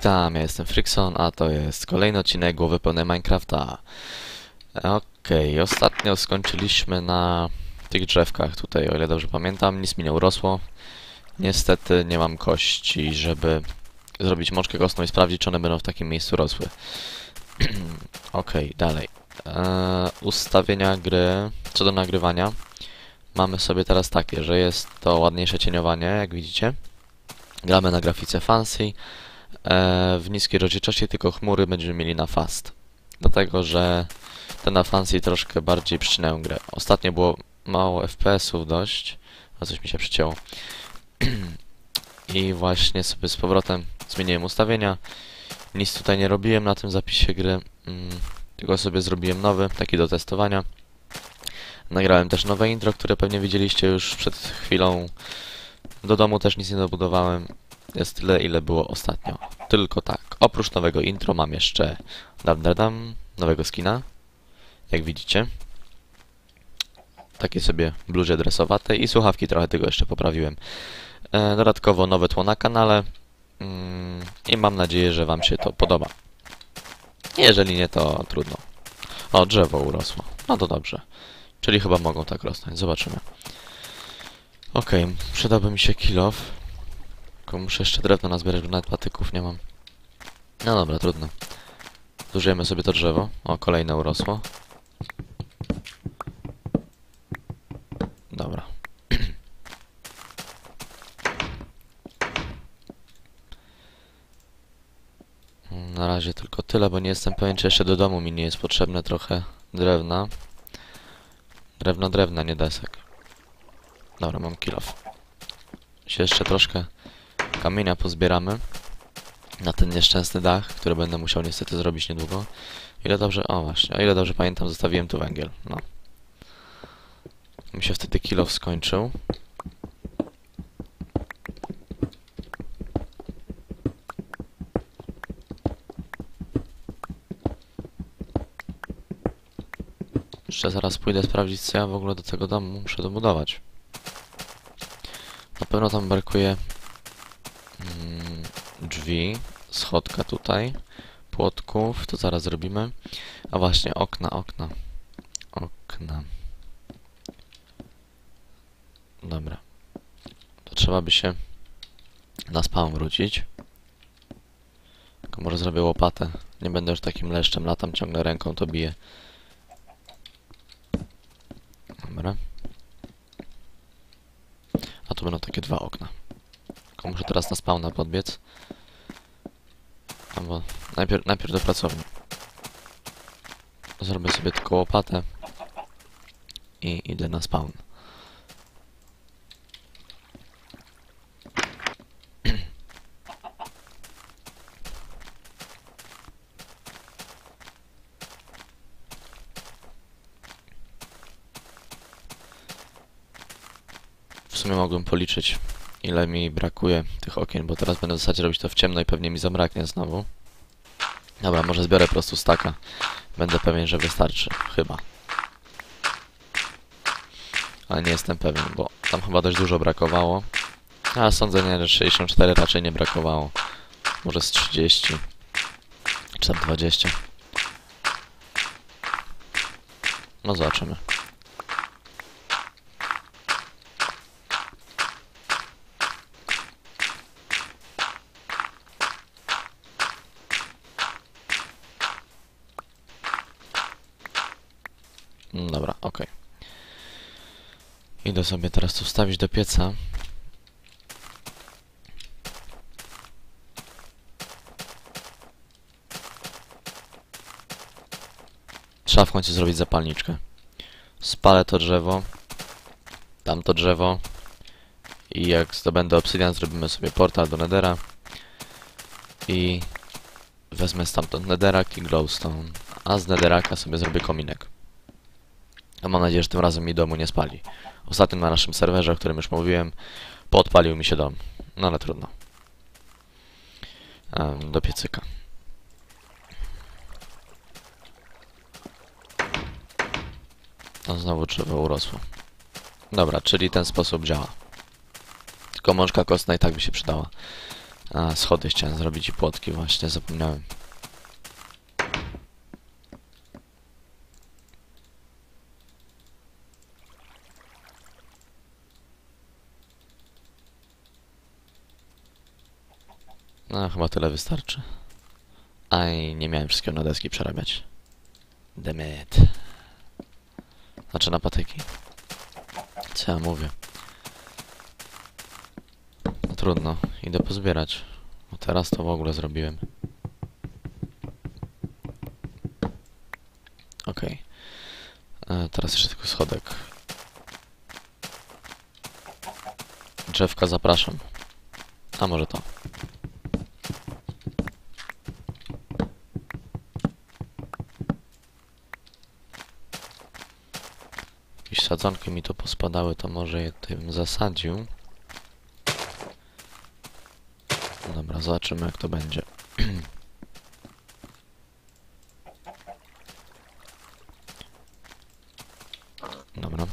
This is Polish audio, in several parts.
witam, ja jestem Frikson, a to jest kolejny odcinek Głowy Pełnej Minecrafta. Okej, ostatnio skończyliśmy na tych drzewkach tutaj, o ile dobrze pamiętam, nic mi nie urosło. Niestety nie mam kości, żeby zrobić mączkę kostną i sprawdzić, czy one będą w takim miejscu rosły. Okej, dalej. Eee, ustawienia gry, co do nagrywania. Mamy sobie teraz takie, że jest to ładniejsze cieniowanie, jak widzicie. Gramy na grafice fancy, w niskiej rozdzielczości, tylko chmury będziemy mieli na fast. Dlatego, że te na fancy troszkę bardziej przycinają grę. Ostatnio było mało FPS-ów dość, a coś mi się przycięło. I właśnie sobie z powrotem zmieniłem ustawienia. Nic tutaj nie robiłem na tym zapisie gry, mm, tylko sobie zrobiłem nowy, taki do testowania. Nagrałem też nowe intro, które pewnie widzieliście już przed chwilą. Do domu też nic nie dobudowałem. Jest tyle, ile było ostatnio. Tylko tak. Oprócz nowego intro mam jeszcze dam, dam, dam, nowego skina. Jak widzicie. Takie sobie bluzie dresowate i słuchawki trochę tego jeszcze poprawiłem. E, dodatkowo nowe tło na kanale. Mm, I mam nadzieję, że wam się to podoba. Jeżeli nie, to trudno. O, drzewo urosło. No to dobrze. Czyli chyba mogą tak rosnąć. Zobaczymy. Okej, przydałby mi się kilof. Tylko muszę jeszcze drewno nazbierać, bo nawet patyków nie mam. No dobra, trudno. Zużyjemy sobie to drzewo. O, kolejne urosło. Dobra. Na razie tylko tyle, bo nie jestem pewien, czy jeszcze do domu mi nie jest potrzebne trochę drewna. Drewno, drewna, nie desek. Dobra, mam kilof. Się jeszcze troszkę kamienia pozbieramy na ten nieszczęsny dach, który będę musiał niestety zrobić niedługo. Ile dobrze... O właśnie, ile dobrze pamiętam, zostawiłem tu węgiel. No. Mi się wtedy kilof skończył. Jeszcze zaraz pójdę sprawdzić, co ja w ogóle do tego domu muszę dobudować. Na pewno tam brakuje drzwi, schodka tutaj, płotków, to zaraz zrobimy. A właśnie, okna, okna. Okna. Dobra. To trzeba by się na spawn wrócić. Tylko może zrobię łopatę. Nie będę już takim leszczem, latam ciągle ręką, to biję. Dobra. A tu będą takie dwa okna. Tylko muszę teraz na spawna podbiec. Albo najpierw, najpierw do pracowni. Zrobię sobie tylko łopatę. I idę na spawn. W sumie mogłem policzyć, ile mi brakuje tych okien, bo teraz będę w zasadzie robić to w ciemno i pewnie mi zabraknie znowu. Dobra, może zbiorę po prostu staka. Będę pewien, że wystarczy. Chyba. Ale nie jestem pewien, bo tam chyba dość dużo brakowało. A sądzę, nie, że 64 raczej nie brakowało. Może z 30. Czy tam 20. No zobaczymy. Mm, Dobra, okej. Idę sobie teraz to wstawić do pieca. Trzeba w końcu zrobić zapalniczkę. Spalę to drzewo. Tamto drzewo. I jak zdobędę obsydian, zrobimy sobie portal do Nethera. I wezmę stamtąd Netherak i Glowstone. A z Netheraka sobie zrobię kominek. A mam nadzieję, że tym razem mi domu nie spali. Ostatnio na naszym serwerze, o którym już mówiłem, podpalił mi się dom. No ale trudno. Do piecyka. To znowu drzewo urosło. Dobra, czyli ten sposób działa. Tylko mączka kostna i tak by się przydała. A, schody chciałem zrobić i płotki właśnie, zapomniałem. No, chyba tyle wystarczy. Aj, nie miałem wszystkiego na deski przerabiać. Demet. Znaczy na patyki. Co ja mówię? No trudno, idę pozbierać. No teraz to w ogóle zrobiłem. Okej. E, Teraz jeszcze tylko schodek. Drzewka zapraszam. A może to. Jakieś sadzonki mi tu pospadały, to może je bym zasadził. Dobra, zobaczymy jak to będzie. Dobra.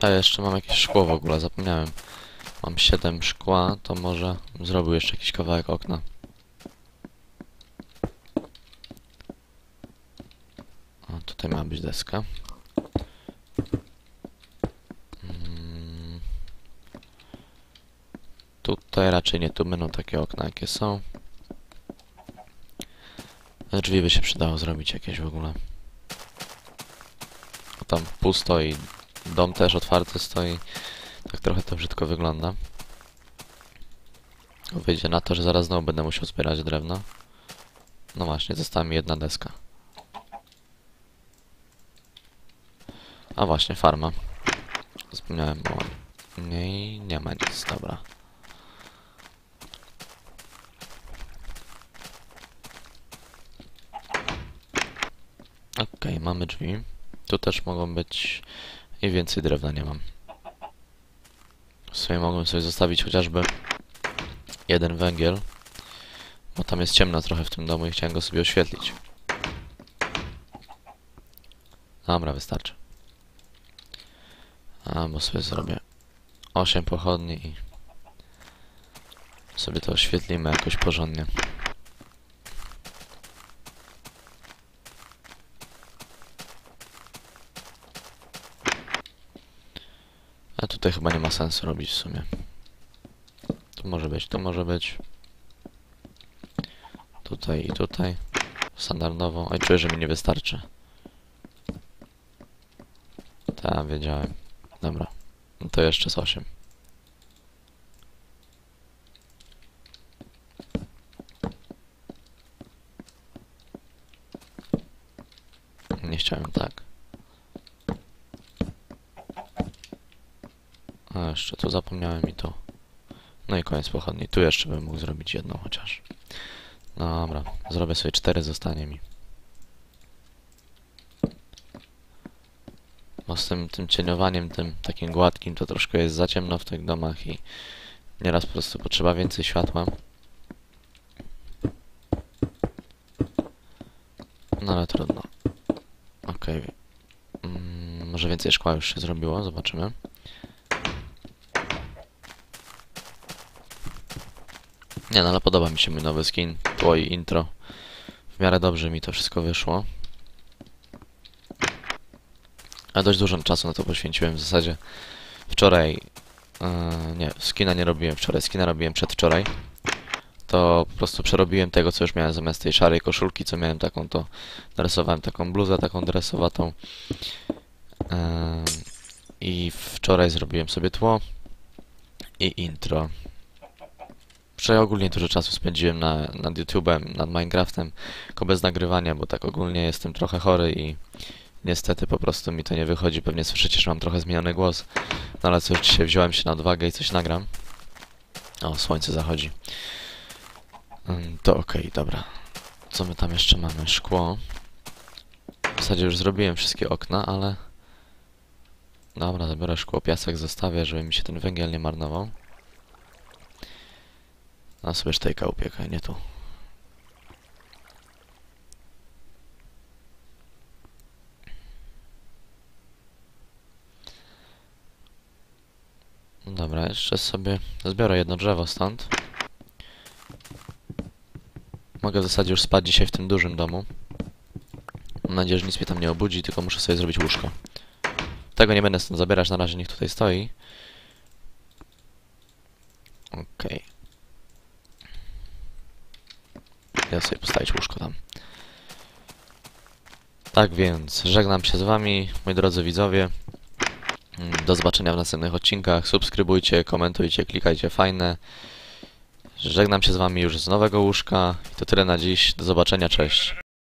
A jeszcze mam jakieś szkło w ogóle, zapomniałem. Mam 7 szkła, to może zrobił jeszcze jakiś kawałek okna. O, tutaj ma być deska. Mm. Tutaj raczej nie, tu będą takie okna jakie są. Drzwi by się przydało zrobić jakieś w ogóle. Tam pusto i dom też otwarty stoi. Tak trochę to brzydko wygląda. Wyjdzie na to, że zaraz znowu będę musiał zbierać drewno. No właśnie, została mi jedna deska. A właśnie, farma. Zapomniałem o niej. Nie ma nic, dobra. Okej, mamy drzwi. Tu też mogą być... I więcej drewna nie mam. W sumie mogłem sobie zostawić chociażby jeden węgiel. Bo tam jest ciemno trochę w tym domu i chciałem go sobie oświetlić. Dobra, wystarczy. A, bo sobie zrobię 8 pochodni i sobie to oświetlimy jakoś porządnie. A tutaj chyba nie ma sensu robić w sumie. Tu może być, tu może być. Tutaj i tutaj. Standardowo. Oj, czuję, że mi nie wystarczy. Tak, wiedziałem. Dobra. No to jeszcze z 8. Nie chciałem tak. Zapomniałem i tu. No i koniec pochodni. Tu jeszcze bym mógł zrobić jedną chociaż. Dobra, zrobię sobie cztery, zostanie mi. Bo z tym, tym cieniowaniem, tym takim gładkim, to troszkę jest za ciemno w tych domach i nieraz po prostu potrzeba więcej światła. No ale trudno. Okej. Mm, może więcej szkła już się zrobiło, zobaczymy. Nie no, ale podoba mi się mój nowy skin, tło i intro. W miarę dobrze mi to wszystko wyszło. Ale dość dużo czasu na to poświęciłem w zasadzie. Wczoraj... Yy, nie, skina nie robiłem wczoraj, skina robiłem przedwczoraj. To po prostu przerobiłem tego, co już miałem zamiast tej szarej koszulki, co miałem taką, to narysowałem taką bluzę, taką dresowatą. Yy, I wczoraj zrobiłem sobie tło i intro. Wczoraj ogólnie dużo czasu spędziłem na, nad YouTube'em, nad Minecraftem, tylko bez nagrywania, bo tak ogólnie jestem trochę chory i niestety po prostu mi to nie wychodzi. Pewnie słyszycie, że mam trochę zmieniony głos, no ale cóż, dzisiaj wziąłem się na odwagę i coś nagram. O, słońce zachodzi. Ym, To okej, dobra. Co my tam jeszcze mamy? Szkło. W zasadzie już zrobiłem wszystkie okna, ale... Dobra, zabiorę szkło, piasek zostawię, żeby mi się ten węgiel nie marnował. A sobie sztejka upiekę, nie tu. Dobra, jeszcze sobie zbiorę jedno drzewo stąd. Mogę w zasadzie już spać dzisiaj w tym dużym domu. Mam nadzieję, że nic mnie tam nie obudzi, tylko muszę sobie zrobić łóżko. Tego nie będę stąd zabierać, na razie niech tutaj stoi. Ja sobie postawić łóżko tam. Tak więc, żegnam się z wami, moi drodzy widzowie. Mm, Do zobaczenia w następnych odcinkach. Subskrybujcie, komentujcie, klikajcie fajne. Żegnam się z wami już z nowego łóżka. I to tyle na dziś. Do zobaczenia, cześć.